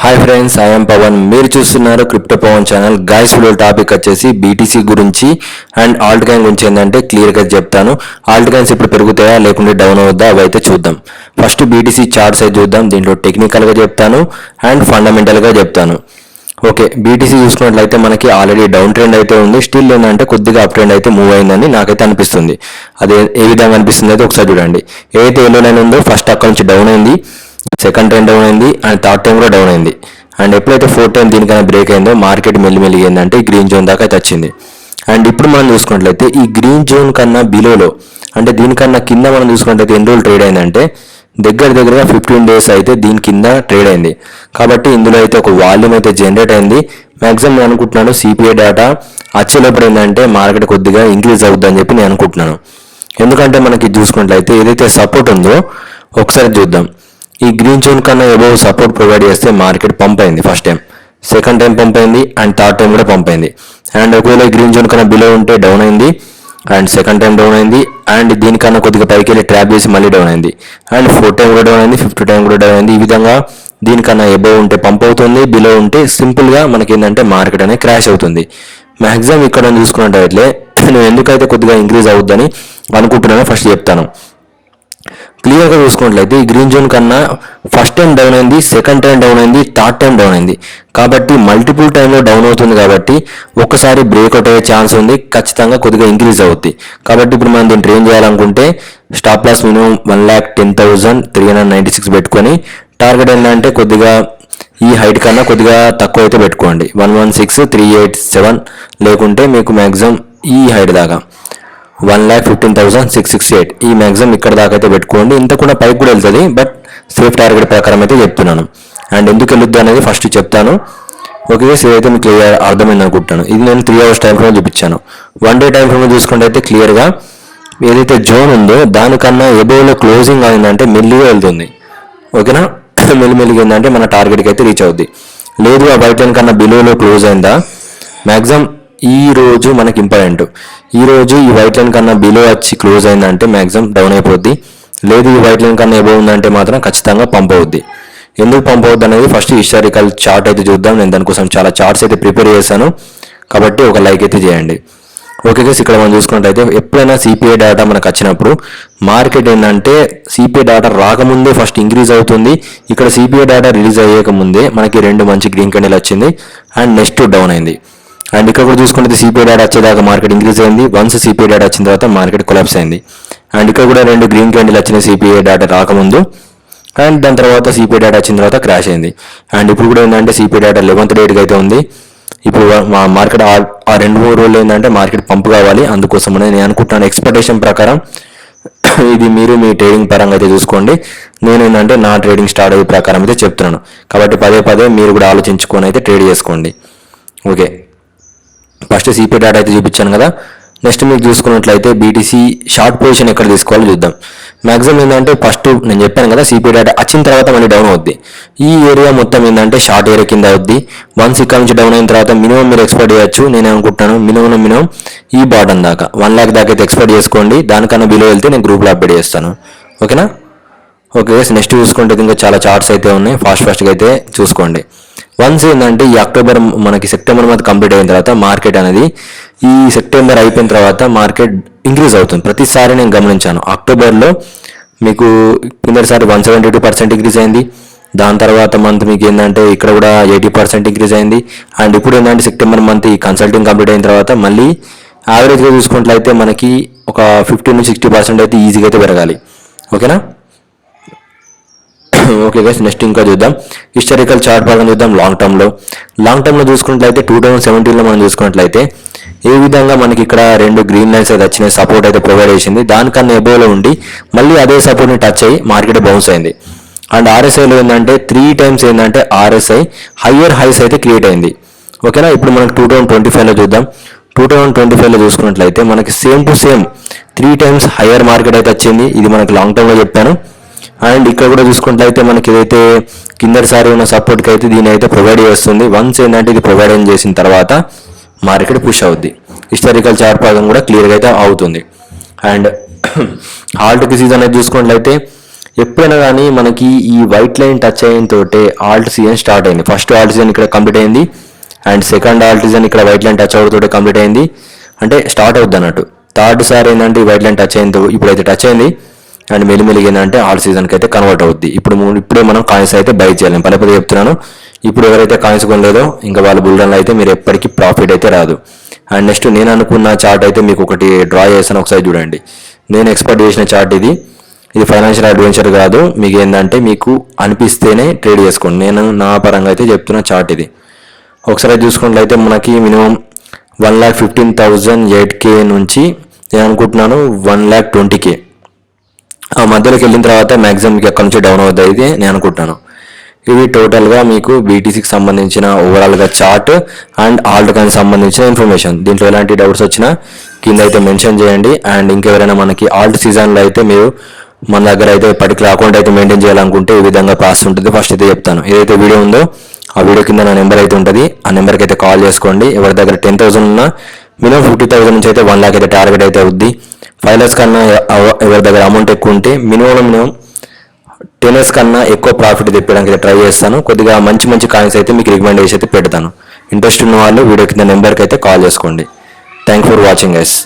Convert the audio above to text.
Hi friends I'm Pavan మీరు చూస్తున్నారు crypto Pavan channel guys video topic వచ్చేసి బీటీసీ గురించి అండ్ ఆల్ట్ కాయిన్ గురించి ఏంటంటే క్లియర్గా చెప్తాను. ఆల్ట్ కాయిన్స్ ఇప్పుడు పెరుగుతాయా లేకుంటే డౌన్ అవుద్దా అవైతే చూద్దాం. ఫస్ట్ బీటీసీ చార్ట్స్ అయితే చూద్దాం. దీంట్లో టెక్నికల్గా చెప్తాను అండ్ ఫండమెంటల్గా చెప్తాను. ఓకే బీటీసీ చూసుకున్నట్లయితే మనకి ఆల్రెడీ డౌన్ ట్రెండ్ అయితే ఉంది. స్టిల్ ఏంటంటే కొద్దిగా అప్ ట్రెండ్ అయితే మూవ్ అయిందని నాకైతే అనిపిస్తుంది. అదే ఏ విధంగా అనిపిస్తుంది అయితే ఒకసారి చూడండి. ఏదైతే ఎల్లో లైన్ ఉందో ఫస్ట్ అక్కడ నుంచి డౌన్ అయింది. సెకండ్ టైం డౌన్ అయింది అండ్ థర్డ్ టైం కూడా డౌన్ అయింది. అండ్ ఎప్పుడైతే ఫోర్త్ టైం దీనికైనా బ్రేక్ అయిందో మార్కెట్ మెల్లిమెల్లి ఏంటంటే గ్రీన్ జోన్ దాకా అయితే వచ్చింది. అండ్ ఇప్పుడు మనం చూసుకున్నట్లయితే ఈ గ్రీన్ జోన్ కన్నా బిలోలో అంటే దీనికన్నా కింద మనం చూసుకున్నట్లయితే ఎన్ని రోజులు ట్రేడ్ అయిందంటే దగ్గర దగ్గరగా ఫిఫ్టీన్ డేస్ అయితే దీని కింద ట్రేడ్ అయింది. కాబట్టి ఇందులో అయితే ఒక వాల్యూమ్ అయితే జనరేట్ అయింది. మ్యాక్సిమం నేను అనుకుంటున్నాను సిపిఐ డేటా వచ్చేటప్పుడు ఏంటంటే మార్కెట్ కొద్దిగా ఇంక్రీజ్ అవుద్ది అని చెప్పి నేను అనుకుంటున్నాను. ఎందుకంటే మనకి చూసుకున్నట్లయితే ఏదైతే సపోర్ట్ ఉందో ఒకసారి చూద్దాం. ఈ గ్రీన్ జోన్ కన్నా ఎబో సపోర్ట్ ప్రొవైడ్ చేస్తే మార్కెట్ పంప్ అయింది first time second time pump అయింది అండ్ థర్డ్ టైం కూడా పంప్ అయింది. అండ్ ఒకవేళ గ్రీన్ జోన్ కన్నా బిలో ఉంటే డౌన్ అయింది. అండ్ సెకండ్ టైం డౌన్ అయింది. అండ్ దీనికన్నా కొద్దిగా పైకి వెళ్ళి ట్రాప్ చేసి మళ్ళీ డౌన్ అయింది. అండ్ ఫోర్త్ టైం కూడా డౌన్ అయింది. ఫిఫ్త్ టైం కూడా డౌన్ అయింది. ఈ విధంగా దీనికన్నా ఎబో ఉంటే పంప్ అవుతుంది. బిలో ఉంటే సింపుల్గా మనకి ఏంటంటే మార్కెట్ అనేది క్రాష్ అవుతుంది. మ్యాక్సిమం ఇక్కడ చూసుకున్నట్టయితే నేను ఎందుకైతే కొద్దిగా ఇంక్రీజ్ అవుద్దని అనుకుంటున్నానో ఫస్ట్ చెప్తాను. క్లియర్గా చూసుకున్నట్లయితే ఈ గ్రీన్ జోన్ కన్నా ఫస్ట్ టైం డౌన్ అయింది సెకండ్ టైం డౌన్ అయింది థర్డ్ టైం డౌన్ అయింది. కాబట్టి మల్టిపుల్ టైంలో డౌన్ అవుతుంది కాబట్టి ఒక్కసారి బ్రేక్అవుట్ అయ్యే ఛాన్స్ ఉంది ఖచ్చితంగా కొద్దిగా ఇంక్రీజ్ అవుద్ది. కాబట్టి ఇప్పుడు మనం దీన్ని ట్రైన్ చేయాలనుకుంటే stop loss minimum one lakh ten thousand three hundred ninety six పెట్టుకొని టార్గెట్ ఏంటంటే కొద్దిగా ఈ హైట్ కన్నా కొద్దిగా తక్కువ అయితే పెట్టుకోండి. One one six three eight seven లేకుంటే మీకు మ్యాక్సిమం ఈ హైట్ దాకా. One lakh fifteen thousand six six eight ఈ మ్యాక్సిమం ఇక్కడ దాకా అయితే పెట్టుకోండి. ఇంత కూడా పైకి కూడా వెళ్తుంది బట్ సేఫ్ టార్గెట్ ప్రకారం అయితే చెప్తున్నాను. అండ్ ఎందుకు వెళ్ళొద్దు అనేది ఫస్ట్ చెప్తాను. ఓకే సో అయితే మీకు క్లియర్ అర్థమైంది అనుకుంటాను ఇది నేను త్రీ అవర్స్ టైం ఫ్రేమ్ చూపించాను. వన్ డే టైం ఫ్రేమ్ చూసుకుంటే అయితే క్లియర్గా ఏదైతే జోన్ ఉందో దానికన్నా ఎబోలో క్లోజింగ్ అయిందంటే మెల్లిగా వెళ్తుంది. ఓకేనా మెల్లిమెల్లిగా ఏంటంటే మన టార్గెట్కి అయితే రీచ్ అవుద్ది. లేదు ఆ వైట్ లైన్ కన్నా బిలోలో క్లోజ్ అయిందా? మ్యాక్సిమం ఈ రోజు మనకి ఇంపార్టెంట్ ఈ రోజు ఈ వైట్ లైన్ కన్నా బిలో వచ్చి క్లోజ్ అయిందంటే మ్యాక్సిమం డౌన్ అయిపోద్ది. లేదు ఈ వైట్ లైన్ కన్నా ఎబో ఉందంటే మాత్రం ఖచ్చితంగా పంప్ అవుద్ది. ఎందుకు పంప్ అవుద్ది అనేది ఫస్ట్ హిస్టారికల్ చార్ట్ అయితే చూద్దాం. నేను దానికోసం చాలా చార్ట్స్ అయితే ప్రిపేర్ చేశాను. కాబట్టి ఒక లైక్ అయితే చేయండి. ఓకే గైస్ ఇక్కడ మనం చూసుకున్నట్టయితే ఎప్పుడైనా సిపిఐ డేటా మనకు వచ్చినప్పుడు మార్కెట్ ఏంటంటే సిపిఐ డేటా రాకముందే ఫస్ట్ ఇంక్రీజ్ అవుతుంది. ఇక్కడ సిపిఐ డేటా రిలీజ్ అయ్యేక ముందే మనకి రెండు మంచి గ్రీన్ క్యాండిల్ వచ్చింది. అండ్ నెక్స్ట్ డౌన్ అయింది. అండ్ ఇక్కడ కూడా చూసుకుంటే సిపిఐ డేటా వచ్చేదాకా మార్కెట్ ఇంక్రీజ్ అయింది. వన్స్ సిపిఐ డేటా వచ్చిన తర్వాత మార్కెట్ కొలాప్స్ అయింది. అండ్ ఇక్కడ కూడా రెండు గ్రీన్ క్యాండిల్ వచ్చిన సిపిఐ డేటా రాకముందు. అండ్ దాని తర్వాత సిపిఐ డేటా వచ్చిన తర్వాత క్రాష్ అయింది. అండ్ ఇప్పుడు కూడా ఏంటంటే సిపిఐ డేటా లెవెంత్ డేట్కి అయితే ఉంది. ఇప్పుడు మా మార్కెట్ ఆ- రెండు మూడు రోజులు ఏంటంటే మార్కెట్ పంప్ కావాలి. అందుకోసం నేను అనుకుంటున్నాను. ఎక్స్పెక్టేషన్ ప్రకారం ఇది మీరు మీ ట్రేడింగ్ పరంగా అయితే చూసుకోండి. నేను ఏంటంటే నా ట్రేడింగ్ స్టార్ట్ అయ్యే ప్రకారం అయితే చెప్తున్నాను. కాబట్టి పదే పదే మీరు కూడా ఆలోచించుకొని అయితే ట్రేడ్ చేసుకోండి. ఓకే. ఫస్ట్ సిపి డేటా అయితే చూపించాను కదా. నెక్స్ట్ మీకు చూసుకున్నట్లయితే బీటీసీ షార్ట్ పొజిషన్ ఎక్కడ తీసుకోవాలో చూద్దాం. మ్యాక్సిమం ఏంటంటే ఫస్ట్ నేను చెప్పాను కదా సిపి డేటా వచ్చిన తర్వాత మళ్ళీ డౌన్ అవుద్ది. ఈ ఏరియా మొత్తం ఏంటంటే షార్ట్ ఏరియా కింద అవుద్ది. వన్స్ ఇక్కడ నుంచి డౌన్ అయిన తర్వాత మినిమం మీరు ఎక్స్పెక్ట్ చేయొచ్చు. నేను అనుకుంటున్నాను మినిమం మినిమం ఈ బాటం దాకా. వన్ ల్యాక్ దాకా అయితే ఎక్స్పెక్ట్ చేసుకోండి. దానికన్నా బిలో వెళ్తే నేను గ్రూప్లో అప్డేట్ చేస్తాను. ఓకేనా ఓకే నెక్స్ట్ చూసుకుంటే ఇంకా చాలా చార్ట్స్ అయితే ఉన్నాయి. ఫాస్ట్ ఫాస్ట్గా అయితే చూసుకోండి. వన్స్ ఏంటంటే ఈ అక్టోబర్ మనకి సెప్టెంబర్ మంత్ కంప్లీట్ అయిన తర్వాత మార్కెట్ అనేది ఈ సెప్టెంబర్ అయిపోయిన తర్వాత మార్కెట్ ఇంక్రీజ్ అవుతుంది. ప్రతిసారి నేను గమనించాను. అక్టోబర్లో మీకు కిందసారి one seventy two percent increase అయింది. దాని తర్వాత మంత్ మీకు ఏంటంటే ఇక్కడ కూడా ఎయిటీ పర్సెంట్ ఇంక్రీజ్ అయింది. అండ్ ఇప్పుడు ఏంటంటే సెప్టెంబర్ మంత్ ఈ కన్సల్టింగ్ కంప్లీట్ అయిన తర్వాత మళ్ళీ యావరేజ్గా చూసుకున్నట్లయితే మనకి ఒక ఫిఫ్టీ నుంచి సిక్స్టీ పర్సెంట్ అయితే ఈజీగా అయితే పెరగాలి. ఓకేనా? ఓకే గైస్ నెక్స్ట్ ఇంకా చూద్దాం. హిస్టారికల్ చార్ట్ పరంగా చూద్దాం లాంగ్ టర్మ్లో లాంగ్ టర్మ్లో చూసుకున్నట్లయితే టూ థౌసండ్ సెవెంటీన్లో మనం చూసుకున్నట్లయితే ఏ విధంగా మనకి ఇక్కడ రెండు గ్రీన్ లైన్స్ అయితే వచ్చినాయి సపోర్ట్ అయితే ప్రొవైడ్ చేసింది. దానికన్నా ఎబోలో ఉండి మళ్ళీ అదే సపోర్ట్ని టచ్ అయ్యి మార్కెట్ బౌన్స్ అయింది. అండ్ ఆర్ఎస్ఐలో ఏంటంటే త్రీ టైమ్స్ ఏంటంటే ఆర్ఎస్ఐ హయ్యర్ హైస్ అయితే క్రియేట్ అయింది. ఓకేనా ఇప్పుడు మనకి టూ థౌసండ్ ట్వంటీ ఫైవ్లో చూద్దాం. టూ థౌసండ్ ట్వంటీ ఫైవ్లో చూసుకున్నట్లయితే మనకి same to same three times higher market అయితే వచ్చింది. ఇది మనకి లాంగ్ టర్మ్లో చెప్పాను. అండ్ ఇక్కడ కూడా చూసుకున్నట్లయితే మనకి ఏదైతే కిందటిసారి ఉన్న సపోర్ట్కి అయితే దీని అయితే ప్రొవైడ్ చేస్తుంది. వన్స్ ఏంటంటే ఇది ప్రొవైడ్ చేసిన తర్వాత మార్కెట్ పుష్ అవుద్ది. హిస్టారికల్ చార్ట్ భాగం కూడా క్లియర్గా అయితే అవుతుంది. అండ్ హాల్ట్ సీజన్ అనేది చూసుకున్నట్లయితే ఎప్పుడైనా కానీ మనకి ఈ వైట్ లైన్ టచ్ అయిన తోటే ఆల్ట్ సీజన్ స్టార్ట్ అయింది. ఫస్ట్ ఆల్ట్ సీజన్ ఇక్కడ కంప్లీట్ అయింది. అండ్ సెకండ్ ఆల్ట్ సీజన్ ఇక్కడ వైట్ లైన్ టచ్ అవడంతో కంప్లీట్ అయింది. అంటే స్టార్ట్ అవుద్ది అన్నట్టు. థర్డ్ సారి ఏంటంటే ఈ వైట్ లైన్ టచ్ అయింది ఇప్పుడైతే టచ్ అయింది. అండ్ మెల్లిమెల్లిగా ఏంటంటే ఆల్ సీజన్కి అయితే కన్వర్ట్ అవుద్ది. ఇప్పుడు ఇప్పుడే మనం కాయిన్స్ అయితే బై చేయాలి. పదే పదే చెప్తున్నాను. ఇప్పుడు ఎవరైతే కాయిన్స్ కొనలేదో ఇంకా వాళ్ళ బుల్డన్లో అయితే మీరు ఎప్పటికీ ప్రాఫిట్ అయితే రాదు. అండ్ నెక్స్ట్ నేను అనుకున్న చార్ట్ అయితే మీకు ఒకటి డ్రా చేస్తాను. ఒకసారి చూడండి. నేను ఎక్స్పర్ట్ చేసిన చార్ట్ ఇది. ఇది ఫైనాన్షియల్ అడ్వెంచర్ కాదు. మీకు ఏంటంటే మీకు అనిపిస్తేనే ట్రేడ్ చేసుకోండి. నేను నా పరంగా అయితే చెప్తున్న చార్ట్ ఇది. ఒకసారి చూసుకున్నట్లయితే మనకి minimum one lakh fifteen thousand eight K నుంచి నేను అనుకుంటున్నాను వన్ ల్యాక్ ట్వంటీ కే. ఆ మధ్యలోకి వెళ్ళిన తర్వాత మ్యాక్సిమం మీకు ఎక్కడి నుంచి డౌన్ అవుతుంది అయితే నేను అనుకుంటాను ఇది టోటల్గా మీకు బీటీసీకి సంబంధించిన ఓవరాల్గా చార్ట్ అండ్ ఆల్ట్ సంబంధించిన ఇన్ఫర్మేషన్ దీంట్లో ఎలాంటి డౌట్స్ వచ్చినా కింద అయితే మెన్షన్ చేయండి. అండ్ ఇంకెవరైనా మనకి ఆల్ట్ సీజన్లో అయితే మీరు మన దగ్గర అయితే పర్టికులర్ అకౌంట్ అయితే మెయింటైన్ చేయాలనుకుంటే ఈ విధంగా ప్రాసెస్ ఉంటుంది. ఫస్ట్ అయితే చెప్తాను. ఏదైతే వీడియో ఉందో ఆ వీడియో కింద నా నెంబర్ అయితే ఉంటుంది. ఆ నెంబర్కి అయితే కాల్ చేసుకోండి. ఎవరి దగ్గర టెన్ థౌసండ్ ఉన్నా మినిమం ఫిఫ్టీ థౌసండ్ నుంచి అయితే వన్ లాక్ అయితే టార్గెట్ అయితే అవుద్ది. ఫైవ్ ల్యాక్స్ కన్నా ఎవరి దగ్గర అమౌంట్ ఎక్కువ ఉంటే మినిమం మినిమం టెన్ ఇయర్స్ కన్నా ఎక్కువ ప్రాఫిట్ తెప్పడానికి ట్రై చేస్తాను. కొద్దిగా మంచి మంచి కాయిన్స్ అయితే మీకు రికమెండ్ చేసి అయితే పెడతాను. ఇంట్రెస్ట్ ఉన్న వాళ్ళు వీడియో కింద నెంబర్కి అయితే కాల్ చేసుకోండి. Thank for watching guys